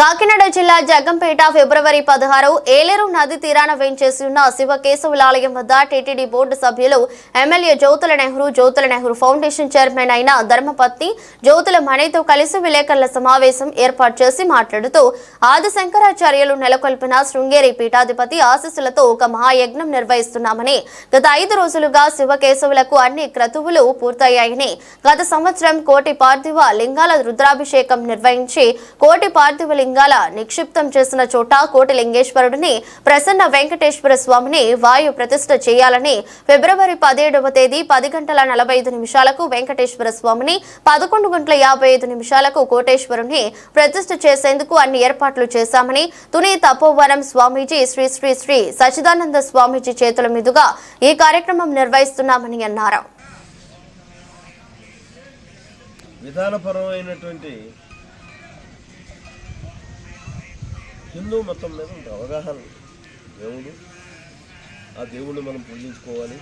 కాకినాడ జిల్లా జగ్గంపేట ఫిబ్రవరి పదహారు ఏలేరు నది తీరాన వేంచేసి ఉన్న శివకేశవులాలయం వద్ద టీటీడీ బోర్డు సభ్యులు MLA Jyothula Nehru Jyothula Nehru foundation chairman అయిన ధర్మపత్ని జ్యోతుల మణితో కలిసి విలేకరుల సమావేశం ఏర్పాటు చేసి మాట్లాడుతూ ఆది శంకరాచార్యులు నెలకొల్పిన శృంగేరి పీఠాధిపతి ఆశీస్సులతో ఒక మహాయజ్ఞం నిర్వహిస్తున్నామని గత ఐదు రోజులుగా శివకేశవులకు అన్ని క్రతువులు పూర్తయ్యాయని గత సంవత్సరం కోటి పార్థివ లింగాల రుద్రాభిషేకం నిర్వహించి కోటి పార్థివ లింగాల నిక్షిప్తం చేసిన చోట కోటి లింగేశ్వరుడిని ప్రసన్న వెంకటేశ్వర స్వామిని వాయు ప్రతిష్ఠ చేయాలని ఫిబ్రవరి పదిహేడవ తేదీ పది గంటల నలభై ఐదు నిమిషాలకు వెంకటేశ్వర స్వామిని పదకొండు గంటల యాభై ఐదు నిమిషాలకు కోటేశ్వరుని ప్రతిష్ఠ చేసేందుకు అన్ని ఏర్పాట్లు చేశామని తుని తపోవనం స్వామీజీ శ్రీ శ్రీ శ్రీ సచిదానంద స్వామీజీ చేతుల మీదుగా ఈ కార్యక్రమం నిర్వహిస్తున్నామని అన్నారు. విధానపరమైనటువంటి హిందూ మతం మీద ఒక అవగాహన దేవుడు ఆ దేవుడిని మనం పూజించుకోవాలి.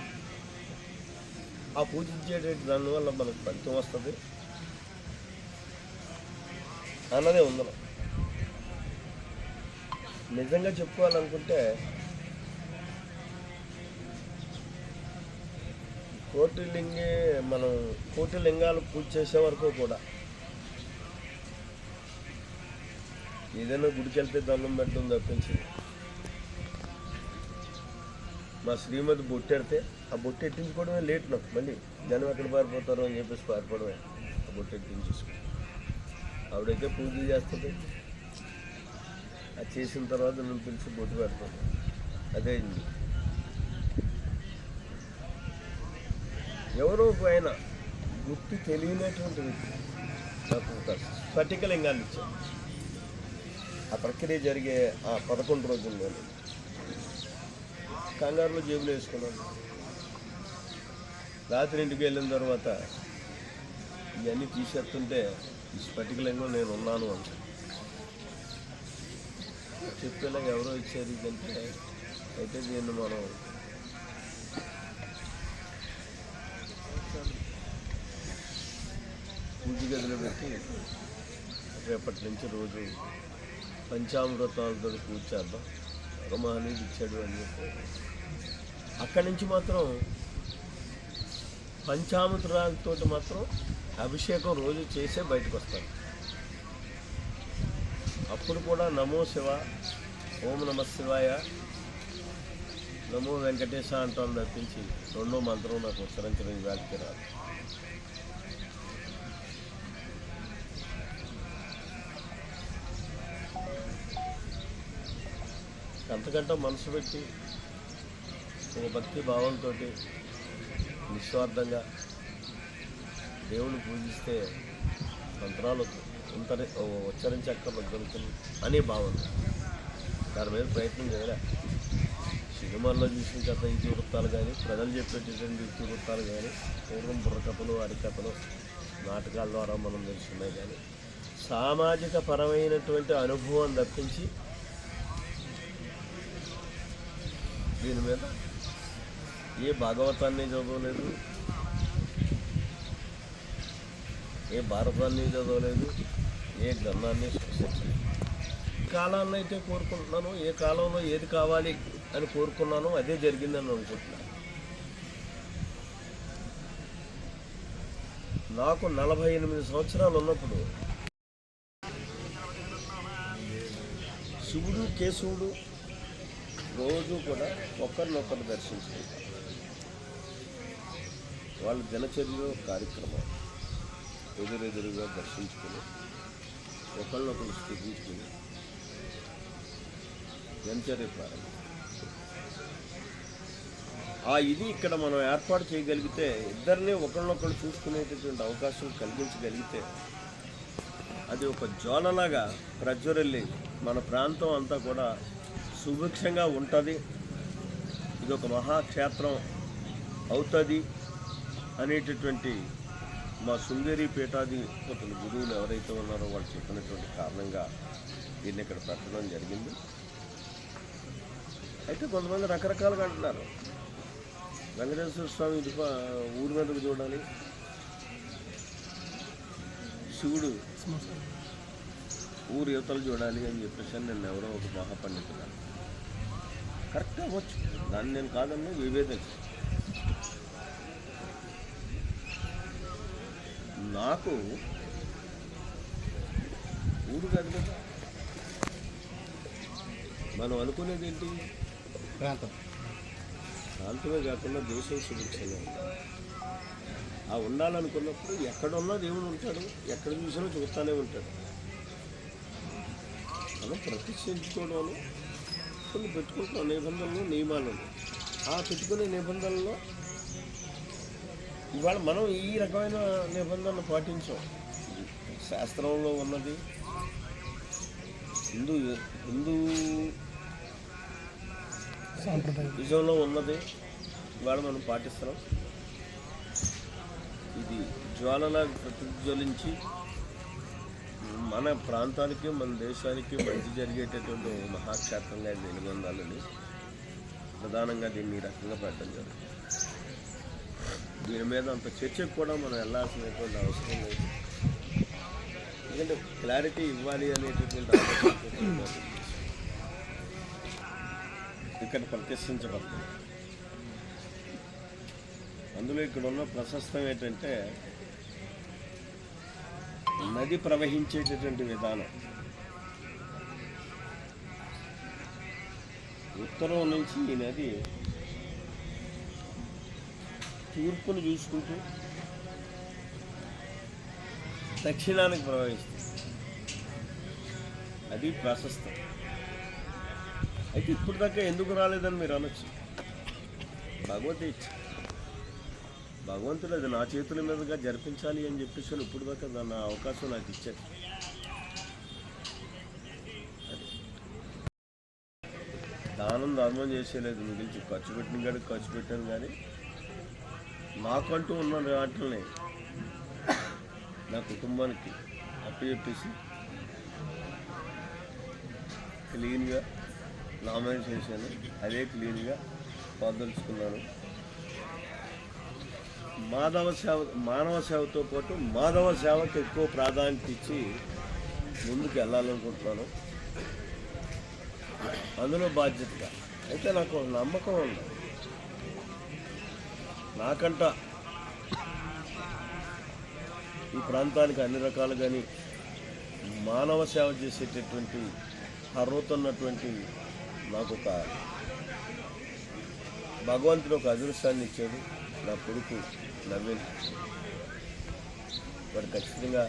ఆ పూజించేటువంటి దానివల్ల మనకు ఫలితం వస్తుంది. అన్నదే ఉందను నిజంగా చెప్పుకోవాలనుకుంటే కోటి లింగే మనం కోటి లింగాలు పూజ చేసే వరకు కూడా ఏదైనా గుడికి వెళ్తే దండం పెట్టడం తప్పించింది. మా శ్రీమతి బొట్టెడితే ఆ బొట్టు ఎట్టించుకోవడమే లేట్ నాకు. మళ్ళీ జనం ఎక్కడ పారిపోతారో అని చెప్పేసి పారిపోవడమే. ఆ బొట్టు ఎట్టించేసుకో. ఆవిడైతే పూజ చేస్తుంది. అది చేసిన తర్వాత నేను పిలిచి బొట్టు పెడతాను అదే అయింది. ఎవరో ఒక ఆయన గుర్తు తెలియనటువంటి వ్యక్తి నాకు ఒక స్ఫటికలింగాన్ని ఇచ్చాను ఆ ప్రక్రియ జరిగే ఆ పదకొండు రోజుల్లో కంగారులో జేబులో వేసుకున్నాను రాత్రి ఇంటికి వెళ్ళిన తర్వాత ఇవన్నీ తీసేస్తుంటే ఈ నేను ఉన్నాను అంట చెప్పినాక ఎవరో ఇచ్చారు ఇదంటే అయితే దీన్ని మనం పూజ గదిలో పెట్టి రేపటి నుంచి రోజు పంచామృతాలతో కూర్చేద్దాం చేద్దాం. ఇచ్చాడు అని చెప్పి. అక్కడి నుంచి మాత్రం పంచామృతాలతో మాత్రం అభిషేకం రోజు చేసే బయటకు వస్తాను అప్పుడు కూడా నమో శివ ఓం నమ శివాయ నమో వెంకటేశ అంటాను తప్పించి రెండో మంత్రం నాకు ఉచ్చరించడం ఇవాళకి రాదు. అంతకంటే మనసు పెట్టి నేను భక్తి భావంతో నిస్వార్థంగా దేవుని పూజిస్తే మంత్రాలు ఉంటనే ఉచ్చరించక్క దొరుకుతుంది అనే భావన. దాని మీద ప్రయత్నం చేయలే. సినిమాల్లో చూసిన కథ ఇతివృత్తాలు కానీ ప్రజలు చెప్పేటటువంటి ఇతివృత్తాలు కానీ పూర్వం బుర్రకథలు అరికథలు నాటకాల ద్వారా మనం తెలుసుకున్నాయి కానీ సామాజిక పరమైనటువంటి అనుభవం తప్పించి దీని మీద? ఏ భాగవతాన్ని చదవలేదు? ఏ భారతాన్ని చదవలేదు? ఏ గ్రంథాన్ని సృష్టించలేదు? కాలాన్ని అయితే కోరుకుంటున్నాను. ఏ కాలంలో ఏది కావాలి అని కోరుకున్నానో అదే జరిగిందని అనుకుంటున్నాను. నాకు నలభై ఎనిమిది సంవత్సరాలు ఉన్నప్పుడు శివుడు కేశవుడు రోజు కూడా ఒకరినొకరు దర్శించుకుంటారు. వాళ్ళ దినచర్యలో కార్యక్రమం. ఎదురెదురుగా దర్శించుకుని ఒకరినొకరు స్థితించుకుని దినచర్య ప్రారంభం. ఆ ఇది ఇక్కడ మనం ఏర్పాటు చేయగలిగితే ఇద్దరిని ఒకళ్ళొకళ్ళు చూసుకునేటటువంటి అవకాశం కలిగించగలిగితే అది ఒక జ్వాలలాగా ప్రజ్వరల్లి మన ప్రాంతం అంతా కూడా సుభిక్షంగా ఉంటుంది. ఇది ఒక మహాక్షేత్రం అవుతుంది అనేటటువంటి మా సుందరి పీఠాధిపతులు గురువులు ఎవరైతే ఉన్నారో వాళ్ళు చెప్పినటువంటి కారణంగా దీన్ని ఇక్కడ పెట్టడం జరిగింది. అయితే కొంతమంది రకరకాలుగా అంటున్నారు. వెంకటేశ్వర స్వామి ఇది ఊరి మీదకు చూడాలి. శివుడు ఊరు యువతలు చూడాలి అని చెప్పేసి నేను ఎవరో ఒక మహాపండితుడు కరెక్ట్ అవ్వచ్చు. దాన్ని నేను కాదన్నా విభేదించ నాకు ఊరు కాదు. కదా మనం అనుకునేది ఏంటి? ప్రాంతం. ప్రాంతమే కాకుండా దేశం సుభిక్షంగా. ఆ ఉండాలనుకున్నప్పుడు ఎక్కడున్నా దేవుడు ఉంటాడు ఎక్కడ చూసినా చూస్తానే ఉంటాడు. మనం ప్రతిష్ఠించుకోవడంలో కొన్ని పెట్టుకుంటాం నిబంధనలు నియమాలు ఆ పెట్టుకునే నిబంధనల్లో ఇవాళ మనం ఈ రకమైన నిబంధనలు పాటించాం. శాస్త్రంలో ఉన్నది. హిందూ హిందూ నిజంలో ఉన్నది. ఇవాళ మనం పాటిస్తున్నాం. ఇది జ్వాలలా ప్రతిజ్వలించి మన ప్రాంతానికి మన దేశానికి మంచి జరిగేటటువంటి ఓ మహాక్షేత్రంగా ఇది వెలుగొందాలని ప్రధానంగా దీన్ని ఈ రకంగా పెట్టడం జరుగుతుంది. దీని మీద అంత చర్చకు కూడా మనం వెళ్ళాల్సినటువంటి అవసరం లేదు. ఎందుకంటే క్లారిటీ ఇవ్వాలి అనేటటువంటి ఇక్కడ ప్రతిష్ఠించబడుతుంది అందులో ఇక్కడ ఉన్న ప్రశస్తం ఏంటంటే నది ప్రవహించేటటువంటి విధానం. ఉత్తరం నుంచి ఈ నది తూర్పును చూసుకుంటూ దక్షిణానికి ప్రవహిస్తుంది. అది ప్రశస్తం. అయితే ఇప్పుడు దాకా ఎందుకు రాలేదని మీరు అనొచ్చు. భగవద్గీత భగవంతుడు అది నా చేతుల మీదుగా జరిపించాలి అని చెప్పేసి ఇప్పుడు దాకా దాని అవకాశం నాకు ఇచ్చారు అది. దానం ధర్మం చేసేలేదు ఖర్చు పెట్టిన కాడికి ఖర్చు పెట్టాను కానీ నాకంటూ ఉన్న వాటిని నా కుటుంబానికి అప్పు చెప్పేసి క్లీన్గా నామినేట్ చేశాను. అదే క్లీన్గా వదలుచుకున్నాను మాధవ సేవ మానవ సేవతో పాటు మాధవ సేవకు ఎక్కువ ప్రాధాన్యత ఇచ్చి ముందుకు వెళ్ళాలనుకుంటున్నాను. అందులో బాధ్యతగా. అయితే నాకు నమ్మకం ఉంది. నాకంట ఈ ప్రాంతానికి అన్ని రకాలుగాని మానవ సేవ చేసేటటువంటి అర్హత నాకు ఒక భగవంతుడు ఒక అదృష్టాన్ని ఇచ్చాడు. నా కొడుకు నవీన్ వాడు ఖచ్చితంగా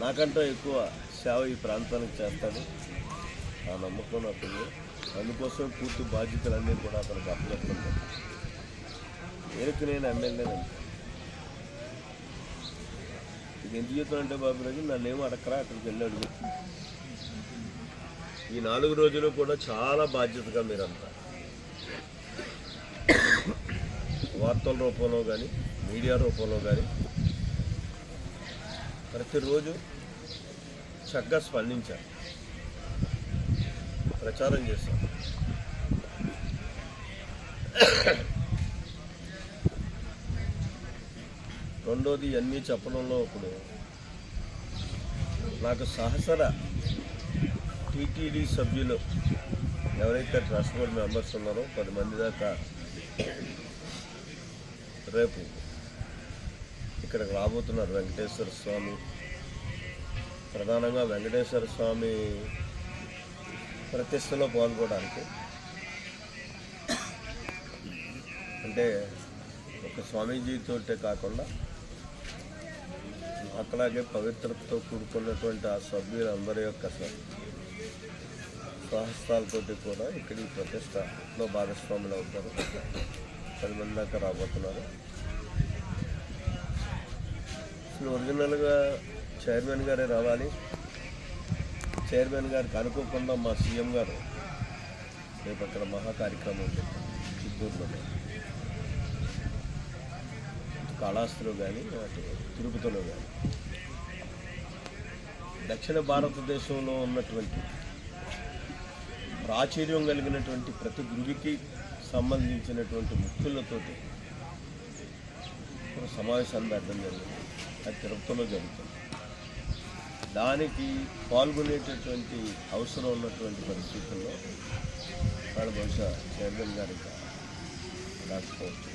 నాకంటూ ఎక్కువ సేవ ఈ ప్రాంతానికి చేస్తాడు. ఆ నమ్మకం నాకు అందుకోసం పూర్తి బాధ్యతలన్నీ కూడా అతనికి అప్పచెప్తున్నాను నేనుకు నేను ఎమ్మెల్యేనండి ఇది ఎందుకు చెప్తానంటే బాబు రోజు నన్నేమో అడక్కరా అక్కడికి వెళ్ళాడు ఈ నాలుగు రోజులు కూడా చాలా బాధ్యతగా మీరంతా వార్తల రూపంలో కానీ మీడియా రూపంలో కానీ ప్రతిరోజు చక్కగా స్పందించారు. ప్రచారం చేశాం రెండోది అన్నీ చెప్పడంలో ఇప్పుడు నాకు సహసర టీటీడీ సభ్యులు ఎవరైతే ట్రస్ట్ బోర్డ్ మెంబర్స్ ఉన్నారో పది మంది దాకా రేపు ఇక్కడికి రాబోతున్నారు వెంకటేశ్వర స్వామి. ప్రధానంగా వెంకటేశ్వర స్వామి ప్రతిష్టలో పాల్గొనడానికి. అంటే ఒక స్వామీజీతోటే కాకుండా అట్లాగే పవిత్రతతో కూడుకున్నటువంటి ఆ సభ్యులందరి యొక్క స- స్వహస్తాలతోటి కూడా ఇక్కడ ఈ ప్రతిష్టలో భాగస్వాములు అవుతారు. పది మంది దాకా రాబోతున్నారు. అసలు ఒరిజినల్గా చైర్మన్ గారే రావాలి. చైర్మన్ గారికి అనుకోకుండా మా సీఎం గారు రేపు అక్కడ మహా కార్యక్రమం ఉంది చిత్తూరులో. ఇటు కాళహస్తిలో కానీ అటు తిరుపతిలో కానీ దక్షిణ భారతదేశంలో ఉన్నటువంటి ప్రాచుర్యం కలిగినటువంటి ప్రతి గురువికి సంబంధించినటువంటి ముఖ్యులతోటి సమావేశాన్ని పెట్టడం జరిగింది. అది తిరుపతిలో జరుగుతుంది. దానికి పాల్గొనేటటువంటి అవసరం ఉన్నటువంటి పరిస్థితుల్లో వాళ్ళు బహుశా చైర్మన్ గారికి రాకపోవచ్చు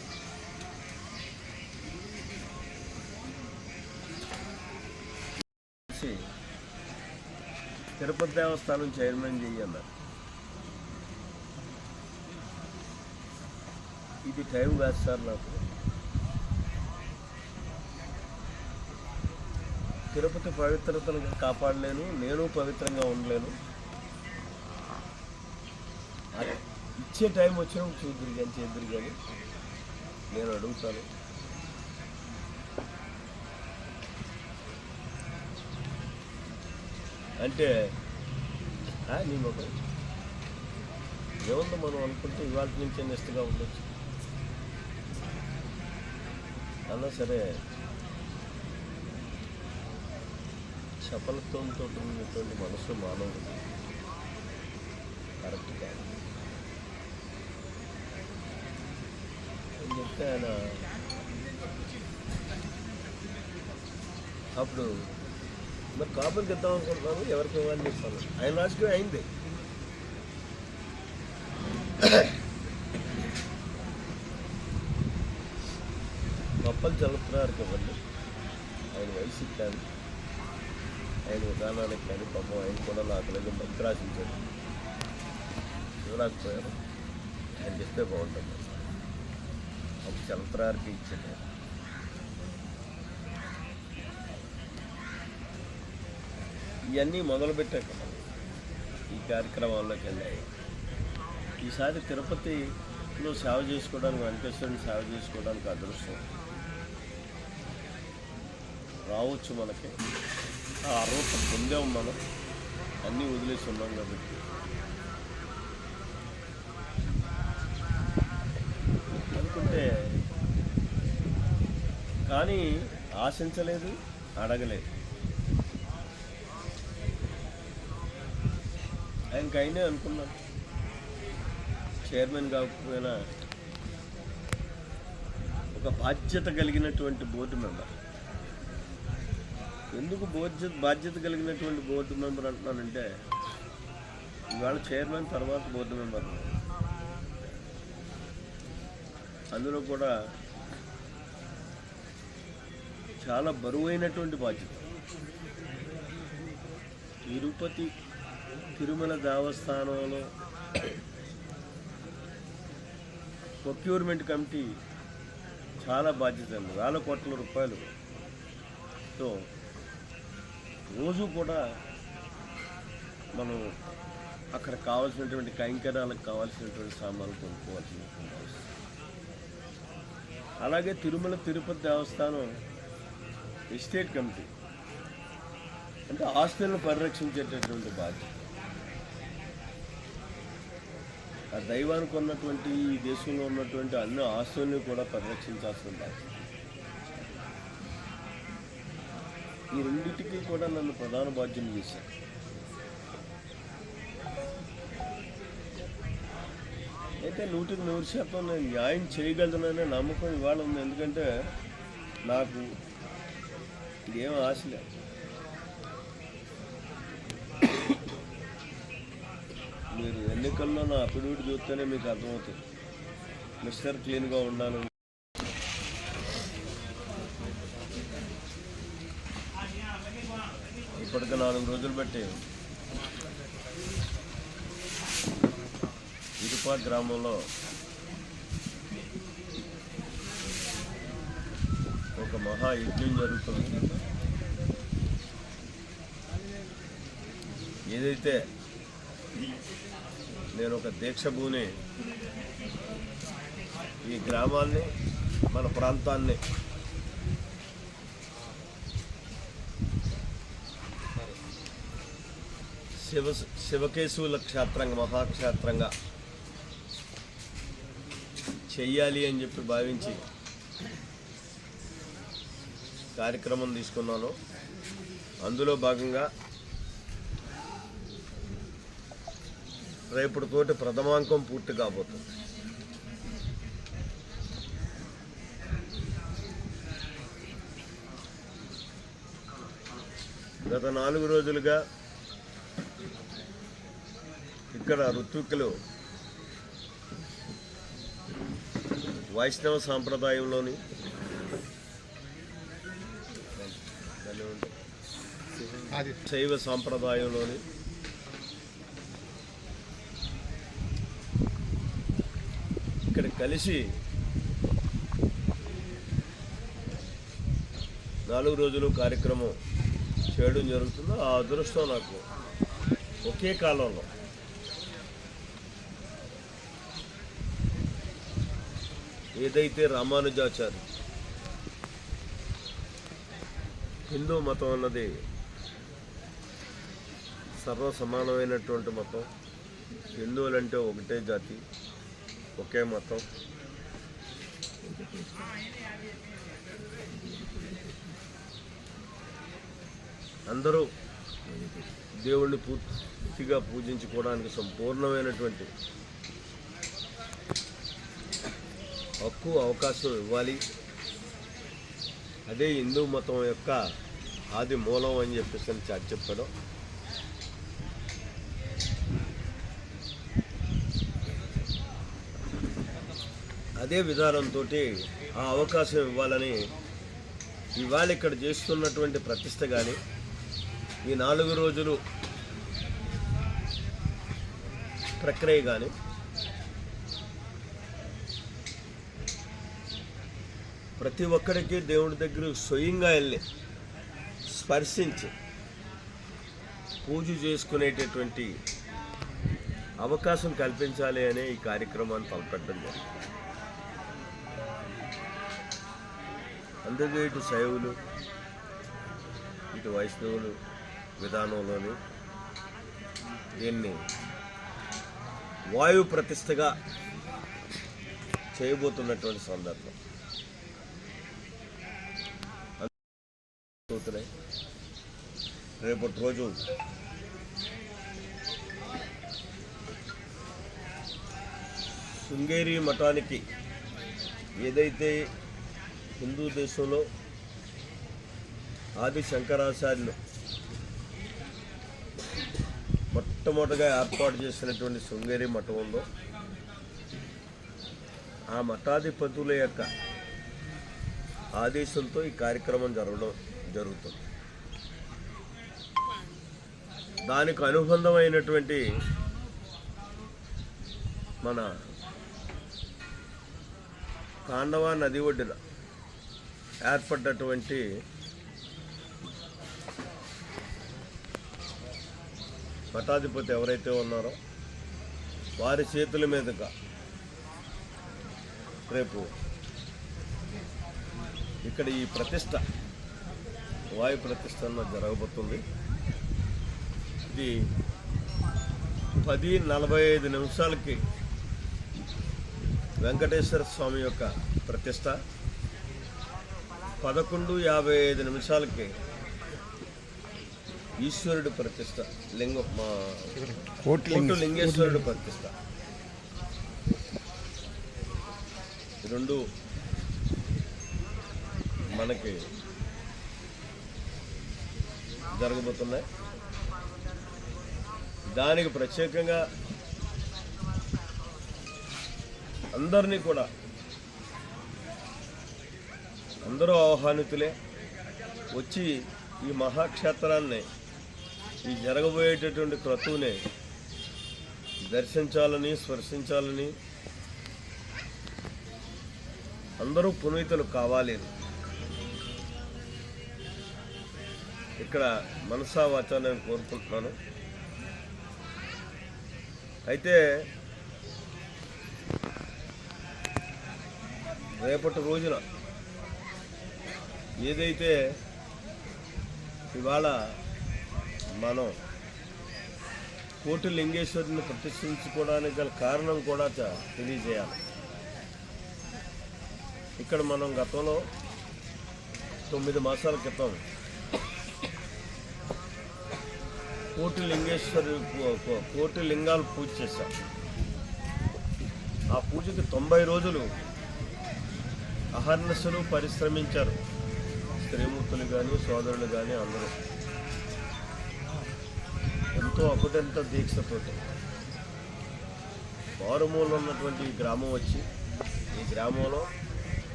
తిరుపతి దేవస్థానం చైర్మన్ చెయ్యన్నారు ఇది టైం కాదు సార్ నాకు. తిరుపతి పవిత్రతను కాపాడలేను నేను పవిత్రంగా ఉండలేను. ఇచ్చే టైం వచ్చినప్పుడు చూద్దరు కానీ చేద్దరు కానీ నేను అడుగుతాను. అంటే నీ మొక్క ఏముందో మనం అనుకుంటే ఇవాళ నుంచే నెస్ట్గా ఉండొచ్చు. అన్నా సరే చపలత్వంతో ఉన్నటువంటి మనసు మానవుడు. కరెక్ట్ కాదు. అని చెప్తే ఆయన అప్పుడు మరి కాపులకి ఇద్దాం అనుకుంటున్నాను ఎవరికి ఇవ్వాలని చెప్పాను. ఆయన రాజకీయం అయింది. గొప్పలు చదువుతున్నారు కదండి. ఆయన వయసు కానీ ఆయన విధానానికి కానీ పాపం ఆయన కూడా నాకు లేదు మంత్రి రాసించాడు. ఆయన చెప్తే బాగుంటుంది. ఒక చలత్రారికి ఇచ్చాడు. ఇవన్నీ మొదలుపెట్టాక ఈ కార్యక్రమాల్లోకి వెళ్ళాయి. ఈసారి తిరుపతిలో సేవ చేసుకోవడానికి వెంకటేశ్వరుని సేవ చేసుకోవడానికి అదృష్టం. రావచ్చు మనకి. ఆ అర్హత పొందాం మనం అన్నీ వదిలేసి ఉన్నాం కాబట్టి. అనుకుంటే కానీ ఆశించలేదు అడగలేదు. ఆయనకి అయినా అనుకున్నాను. చైర్మన్ కాకపోయినా ఒక బాధ్యత కలిగినటువంటి బోర్డు మెంబర్ ఎందుకు బాధ్యత బాధ్యత కలిగినటువంటి బోర్డు మెంబర్ అంటున్నానంటే ఇవాళ చైర్మన్ తర్వాత బోర్డు మెంబర్ అందులో కూడా చాలా బరువైనటువంటి బాధ్యత. తిరుపతి తిరుమల దేవస్థానంలో ప్రొక్యూర్మెంట్ కమిటీ చాలా బాధ్యత ఉంది. వేల కోట్ల రూపాయలుతో రోజు కూడా మనం అక్కడ కావాల్సినటువంటి కైంకర్యాలకు కావాల్సినటువంటి సామాన్లు కొనుక్కోవాల్సినటువంటి అవసరం. అలాగే తిరుమల తిరుపతి దేవస్థానం ఎస్టేట్ కమిటీ అంటే ఆస్తులను పరిరక్షించేటటువంటి బాధ్యత. ఆ దైవానికి ఉన్నటువంటి ఈ దేశంలో ఉన్నటువంటి అన్ని ఆస్తుల్ని కూడా పరిరక్షించాల్సిన బాధ్యత. ఈ రెండింటికి కూడా నన్ను ప్రధాన బాధ్యం చేశారు. అయితే నూటికి నూరు శాతం నేను న్యాయం చేయగలననే నమ్మకం ఇవాళ ఉంది. ఎందుకంటే నాకు ఇదేం ఆశ లేదు. మీరు ఎన్నికల్లో నా అఫిడవిట్ చూస్తేనే మీకు అర్థమవుతుంది. మిస్టర్ క్లీన్గా ఉన్నాను ఇప్పటికి నాలుగు రోజులు బట్టి ఇరుపా గ్రామంలో ఒక మహా యజ్ఞం జరుగుతుంది. ఏదైతే నేను ఒక దీక్షభూని ఈ గ్రామాన్ని మన ప్రాంతాన్ని శివ శివకేశవుల క్షేత్రంగా మహాక్షేత్రంగా చెయ్యాలి అని చెప్పి భావించి కార్యక్రమం తీసుకున్నాను. అందులో భాగంగా రేపటితోటి ప్రథమాంకం పూర్తి కాబోతుంది. గత నాలుగు రోజులుగా ఇక్కడ ఋత్విక్కులు వైష్ణవ సాంప్రదాయంలోని శైవ సాంప్రదాయంలోని ఇక్కడ కలిసి నాలుగు రోజులు కార్యక్రమం చేయడం జరుగుతుందో ఆ అదృష్టం నాకు ఒకే కాలంలో. ఏదైతే రామానుజాచారి హిందూ మతం అన్నది సర్వ సమానమైనటువంటి మతం హిందువులంటే ఒకటే జాతి ఒకే మతం. అందరూ దేవుణ్ణి పూర్తిగా పూజించుకోవడానికి సంపూర్ణమైనటువంటి హక్కు అవకాశం ఇవ్వాలి. అదే హిందూ మతం యొక్క ఆది మూలం అని చెప్పేసి అని చాటి చెప్పాడు. అదే విధానంతో ఆ అవకాశం ఇవ్వాలని ఇవాళ ఇక్కడ చేస్తున్నటువంటి ప్రతిష్ట కానీ ఈ నాలుగు రోజులు ప్రక్రియ కానీ ప్రతి ఒక్కరికి దేవుడి దగ్గర స్వయంగా వెళ్ళి స్పర్శించి పూజ చేసుకునేటటువంటి అవకాశం కల్పించాలి అనే ఈ కార్యక్రమాన్ని తలపెట్టడం జరిగింది. అందుకే ఇటు శైవులు ఇటు వైష్ణవులు విధానంలోని దీన్ని వాయు ప్రతిష్టగా చేయబోతున్నటువంటి సందర్భం. రేపటి రోజు శృంగేరి మఠానికి ఏదైతే హిందూ దేశంలో ఆది శంకరాచార్యులు మొట్టమొదటిగా ఏర్పాటు చేసినటువంటి శృంగేరి మఠం ఉందో ఆ మఠాధిపతుల యొక్క ఆదేశంతో ఈ కార్యక్రమం జరగడం జరుగుతుంది. దానికి అనుబంధమైనటువంటి మన కాండవ నది ఒడ్డున ఏర్పడ్డటువంటి పటాధిపతి ఎవరైతే ఉన్నారో వారి చేతుల మీదుగా రేపు ఇక్కడ ఈ ప్రతిష్ట వాయు ప్రతిష్ట జరగబోతుంది. ఇది పది నలభై ఐదు నిమిషాలకి వెంకటేశ్వర స్వామి యొక్క ప్రతిష్ట. పదకొండు యాభై ఐదు నిమిషాలకి ఈశ్వరుడు ప్రతిష్ట లింగం మా కోటి కోటు లింగేశ్వరుడు. ప్రతిష్ట. రెండు మనకి జరగబోతున్నాయి. దానికి ప్రత్యేకంగా అందరినీ కూడా అందరూ ఆహ్వానితులే వచ్చి ఈ మహాక్షేత్రాన్ని ఈ జరగబోయేటటువంటి క్రతువుని దర్శించాలని స్పర్శించాలని అందరూ పునీతులు కావాలి ఇక్కడ మనసా వాచా కోరుకుంటున్నాను. అయితే రేపటి రోజున ఏదైతే ఇవాళ మనం కోటి లింగేశ్వరుని ప్రతిష్ఠించుకోవడానికి గల కారణం కూడా చ- తెలియజేయాలి. ఇక్కడ మనం గతంలో తొమ్మిది మాసాల క్రితం కోటి లింగేశ్వరి కోటి లింగాలు పూజ చేశాం. ఆ పూజకి తొంభై రోజులు అహర్నశలు పరిశ్రమించారు. స్త్రీమూర్తులు కానీ సోదరులు కానీ అందరూ. ఎంతో అకుటంత దీక్షతోటి. మారుమూల ఉన్నటువంటి ఈ గ్రామం వచ్చి ఈ గ్రామంలో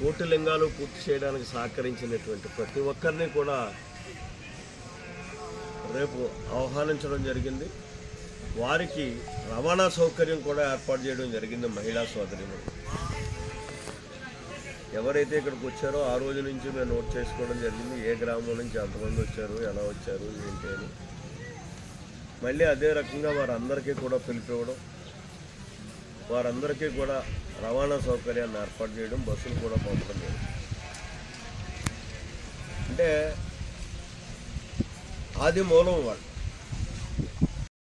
కోటి లింగాలు పూర్తి చేయడానికి సహకరించినటువంటి ప్రతి ఒక్కరిని కూడా రేపు ఆహ్వానించడం జరిగింది. వారికి రవాణా సౌకర్యం కూడా ఏర్పాటు చేయడం జరిగింది మహిళా సోదరిని ఎవరైతే ఇక్కడికి వచ్చారో ఆ రోజు నుంచి మేము నోట్ చేసుకోవడం జరిగింది. ఏ గ్రామం నుంచి ఎంతమంది వచ్చారు ఎలా వచ్చారు ఏంటి అని. మళ్ళీ అదే రకంగా వారందరికీ కూడా పిలిపివ్వడం. వారందరికీ కూడా రవాణా సౌకర్యాన్ని ఏర్పాటు చేయడం బస్సులు కూడా పంపడం అంటే ఆది మూలం వాళ్ళు